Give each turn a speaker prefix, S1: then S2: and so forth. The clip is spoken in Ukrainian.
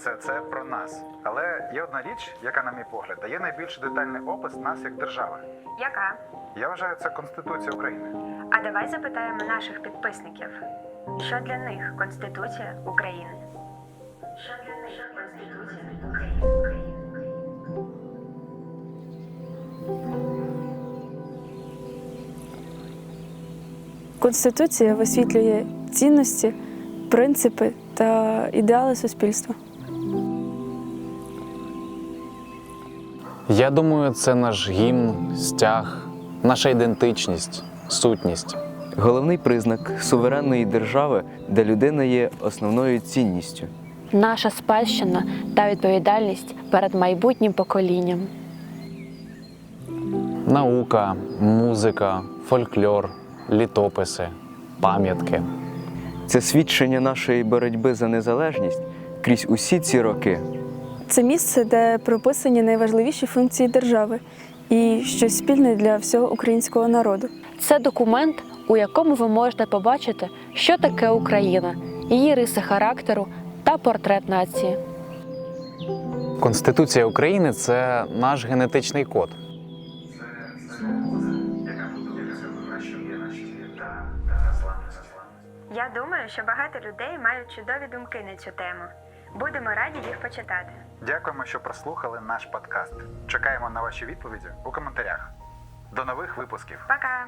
S1: все це про нас. Але є одна річ, яка, на мій погляд, дає найбільш детальний опис нас як держави.
S2: Яка?
S1: Я вважаю, це Конституція України.
S2: А давай запитаємо наших підписників, що для них Конституція України? Що для них Конституція України?
S3: Конституція висвітлює цінності, принципи та ідеали суспільства.
S4: Я думаю, це наш гімн, стяг, наша ідентичність, сутність.
S5: Головний признак суверенної держави, де людина є основною цінністю.
S6: наша спадщина та відповідальність перед майбутнім поколінням.
S4: Наука, музика, фольклор, літописи, пам'ятки.
S5: Це свідчення нашої боротьби за незалежність крізь усі ці роки.
S3: Це місце, де прописані найважливіші функції держави і щось спільне для всього українського народу.
S6: Це документ, у якому ви можете побачити, що таке Україна, її риси характеру та портрет нації.
S4: Конституція України це наш генетичний код.
S2: Я думаю, що багато людей мають чудові думки на цю тему. Будемо раді їх почитати.
S1: Дякуємо, що прослухали наш подкаст. Чекаємо на ваші відповіді у коментарях. До нових випусків.
S2: Пока!